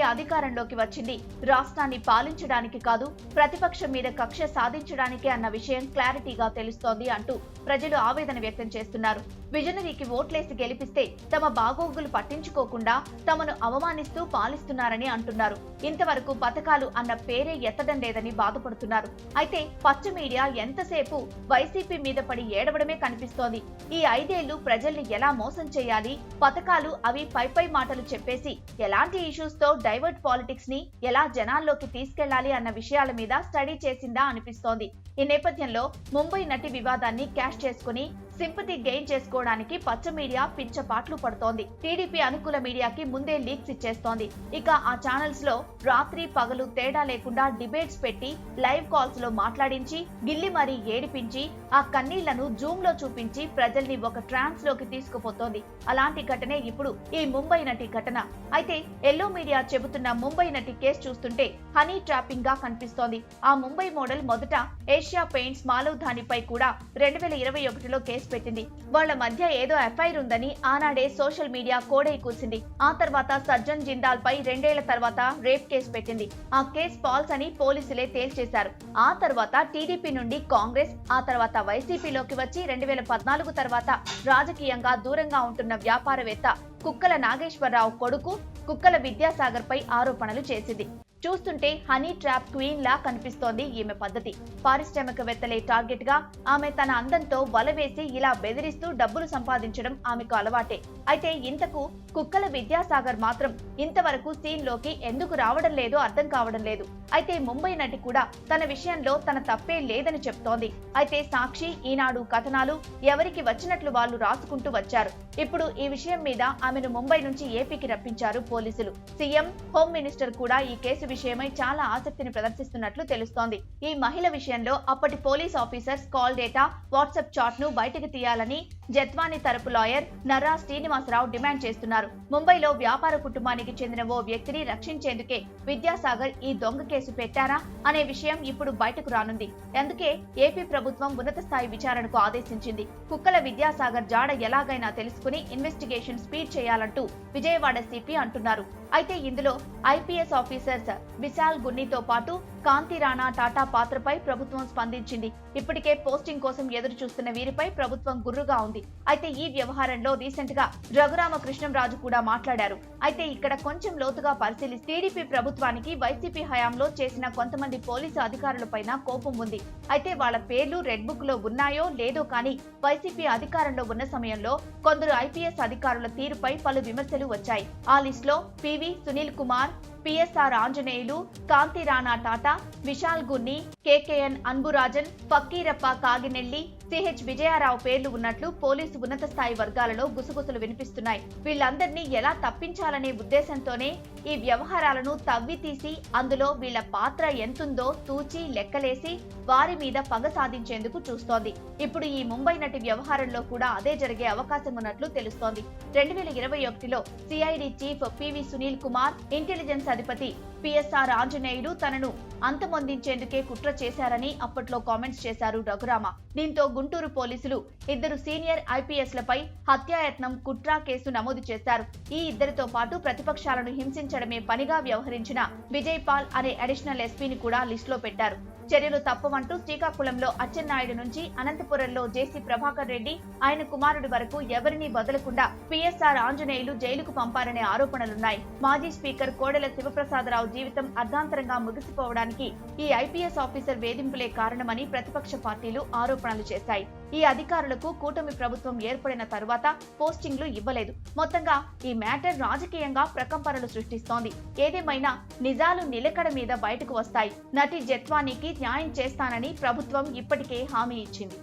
TDP అధికారంలోకి వచ్చింది. రాష్ట్రాన్ని పాలించడానికి కాదు ప్రతిపక్షం మీద కక్ష సాధించడానికి అన్న విషయం క్లారిటీగా తెలుస్తోంది అంటూ ప్రజలు ఆవేదన వ్యక్తం చేస్తున్నారు. విజనరీకి ఓట్లేసి గెలిపిస్తే తమ బాగోగులు పట్టించుకోకుండా తమను అవమానిస్తూ పాలిస్తున్నారని అంటున్నారు. ఇంతవరకు పథకాలు అన్న పేరే ఎత్తడం లేదని బాధపడుతున్నారు. అయితే పచ్చ మీడియా ఎంతసేపు వైసీపీ మీద పడి ఏడవడమే కనిపిస్తోంది. ఈ ఐదేళ్ళు ప్రజల్ని ఎలా మోసం చేయాలి? పథకాలు అవి పై పై మాటలు చెప్పేసి ఎలాంటి ఇష్యూస్తో డైవర్ట్ పాలిటిక్స్ని ఎలా జనాల్లోకి తీసుకెళ్ళాలి అన్న విషయాల మీద స్టడీ చేసిందా అనిపిస్తోంది. ఈ నేపథ్యంలో ముంబై నటి వివాదాన్ని క్యాష్ చేసుకుని సింపతి గెయిన్ చేసుకోవడానికి పచ్చ మీడియా పిచ్చ పాటలు పడుతోంది. టీడీపీ అనుకూల మీడియాకి ముందే లీక్స్ ఇచ్చేస్తోంది. ఇక ఆ ఛానల్స్లో రాత్రి పగలు తేడా లేకుండా డిబేట్స్ పెట్టి లైవ్ కాల్స్లో మాట్లాడించి గిల్లి మరీ ఏడిపించి ఆ కన్నీళ్ళను జూమ్లో చూపించి ప్రజల్ని ఒక ట్రాన్స్లోకి తీసుకుపోతోంది. అలాంటి ఘటనే ఇప్పుడు ఈ ముంబై నటి ఘటన. అయితే ఎల్లో మీడియా చెబుతున్న ముంబై నటి కేసు చూస్తుంటే హనీ ట్రాపింగ్గా కనిపిస్తోంది. ఆ ముంబై మోడల్ మొదట ఏషియా పెయింట్స్ మాలవ్ ధానిపై కూడా రెండు వేల ఇరవై ఒకటిలో కేసు పెట్టింది. వాళ్ళ మధ్య ఏదో ఎఫ్ఐఆర్ ఉందని ఆనాడే సోషల్ మీడియా కోడై కూర్చింది. ఆ తర్వాత సజ్జన్ జిందాల్ పై రెండేళ్ళ తర్వాత రేప్ కేసు పెట్టింది. ఆ కేసు ఫాల్స్ అని పోలీసులే తేల్చేశారు. ఆ తర్వాత టీడీపీ నుండి కాంగ్రెస్ ఆ తర్వాత వైసీపీలోకి వచ్చి రెండు వేల పద్నాలుగు తర్వాత రాజకీయంగా దూరంగా ఉంటున్న వ్యాపారవేత్త కుక్కల నాగేశ్వరరావు కొడుకు కుక్కల విద్యాసాగర్ పై ఆరోపణలు చేసింది. చూస్తుంటే హనీ ట్రాప్ క్వీన్ లా కనిపిస్తోంది ఈమె పద్ధతి. పారిశ్రామికవేత్తలే టార్గెట్గా ఆమె తన అందంతో వల వేసి ఇలా బెదిరిస్తూ డబ్బులు సంపాదించడం ఆమెకు అలవాటే. అయితే ఇంతకు కుక్కల విద్యాసాగర్ మాత్రం ఇంతవరకు సీన్లోకి ఎందుకు రావడం లేదో అర్థం కావడం లేదు. అయితే ముంబై నటి కూడా తన విషయంలో తన తప్పే లేదని చెప్తోంది. అయితే సాక్షి ఈనాడు కథనాలు ఎవరికి వచ్చినట్లు వాళ్ళు రాసుకుంటూ వచ్చారు. ఇప్పుడు ఈ విషయం మీద ఆమెను ముంబై నుంచి ఏపీకి రప్పించారు పోలీసులు. సీఎం హోమ్ మినిస్టర్ కూడా ఈ కేసు విషయమై చాలా ఆసక్తిని ప్రదర్శిస్తున్నట్లు తెలుస్తోంది. ఈ మహిళ విషయంలో అప్పటి police officers call data WhatsApp చాట్ను బయటకు తీయాలని జత్వాని తరపు లాయర్ నర్రా శ్రీనివాసరావు డిమాండ్ చేస్తున్నారు. ముంబైలో వ్యాపార కుటుంబానికి చెందిన ఓ వ్యక్తిని రక్షించేందుకే విద్యాసాగర్ ఈ దొంగ కేసు పెట్టారా అనే విషయం ఇప్పుడు బయటకు రానుంది. అందుకే ఏపీ ప్రభుత్వం ఉన్నత స్థాయి విచారణకు ఆదేశించింది. కుక్కల విద్యాసాగర్ జాడ ఎలాగైనా తెలుసుకుని ఇన్వెస్టిగేషన్ స్పీడ్ చేయాలంటూ విజయవాడ సిపి అంటున్నారు. అయితే ఇందులో ఐపీఎస్ ఆఫీసర్స్ విశాల్ గున్నితో పాటు కాంతి రాణా టాటా పాత్రపై ప్రభుత్వం స్పందించింది. ఇప్పటికే పోస్టింగ్ కోసం ఎదురు చూస్తున్న వీరిపై ప్రభుత్వం గుర్రుగా ఉంది. అయితే ఈ వ్యవహారంలో రీసెంట్గా రఘురామ కృష్ణంరాజు కూడా మాట్లాడారు. అయితే ఇక్కడ కొంచెం లోతుగా పరిశీలిస్తే టీడీపీ ప్రభుత్వానికి వైసీపీ హయాంలో చేసిన కొంతమంది పోలీసు అధికారులపైన కోపం ఉంది. అయితే వాళ్ళ పేర్లు రెడ్ బుక్లో ఉన్నాయో లేదో కానీ వైసీపీ అధికారంలో ఉన్న సమయంలో కొందరు ఐపీఎస్ అధికారుల తీరుపై పలు విమర్శలు వచ్చాయి. ఆ లిస్ట్లో PV Sunil Kumar PSR Anjaneyulu Kanthi Rana Tata Vishal Gunni KKN Anburajan Fakkirappa Kaginelli CH Vijayarao పేర్లు ఉన్నట్లు పోలీసు ఉన్నత స్థాయి వర్గాలలో గుసగుసలు వినిపిస్తున్నాయి. వీళ్ళందరినీ ఎలా తప్పించాలనే ఉద్దేశంతోనే ఈ వ్యవహారాలను తవ్వి తీసి అందులో వీళ్ళ పాత్ర ఎంతుందో తూచి లెక్కలేసి వారి మీద పగ సాధించేందుకు చూస్తోంది. ఇప్పుడు ఈ ముంబై నటి వ్యవహారంలో కూడా అదే జరిగే అవకాశం ఉన్నట్లు తెలుస్తోంది. రెండు వేల ఇరవై ఒకటిలో CID chief PV Sunil Kumar intelligence అధిపతి పిఎస్ఆర్ ఆంజనేయుడు తనను అంతమొందించేందుకే కుట్ర చేశారని అప్పట్లో కామెంట్స్ చేశారు రఘురామ. దీంతో గుంటూరు పోలీసులు ఇద్దరు సీనియర్ ఐపీఎస్లపై హత్యాయత్నం కుట్రా కేసు నమోదు చేశారు. ఈ ఇద్దరితో పాటు ప్రతిపక్షాలను హింసించడమే పనిగా వ్యవహరించిన విజయ్ పాల్ అనే అడిషనల్ ఎస్పీని కూడా లిస్టులో పెట్టారు. చర్యలు తప్పవంటూ శ్రీకాకుళంలో అచ్చెన్నాయుడు నుంచి అనంతపురంలో జేసీ ప్రభాకర్ రెడ్డి ఆయన కుమారుడి వరకు ఎవరినీ వదలకుండా పిఎస్ఆర్ ఆంజనేయులు జైలుకు పంపారనే ఆరోపణలున్నాయి. మాజీ స్పీకర్ కోడెల శివప్రసాదరావు జీవితం అర్ధాంతరంగా ముగిసిపోవడానికి ఈ ఐపీఎస్ ఆఫీసర్ వేధింపులే కారణమని ప్రతిపక్ష పార్టీలు ఆరోపణలు చేశాయి. ఈ అధికారులకు కూటమి ప్రభుత్వం ఏర్పడిన తరువాత పోస్టింగ్లు ఇవ్వలేదు. మొత్తంగా ఈ మ్యాటర్ రాజకీయంగా ప్రకంపనలు సృష్టిస్తోంది. ఏదేమైనా నిజాలు నిలకడ మీద బయటకు వస్తాయి. నటి జత్వానీకి న్యాయం చేస్తానని ప్రభుత్వం ఇప్పటికే హామీ ఇచ్చింది.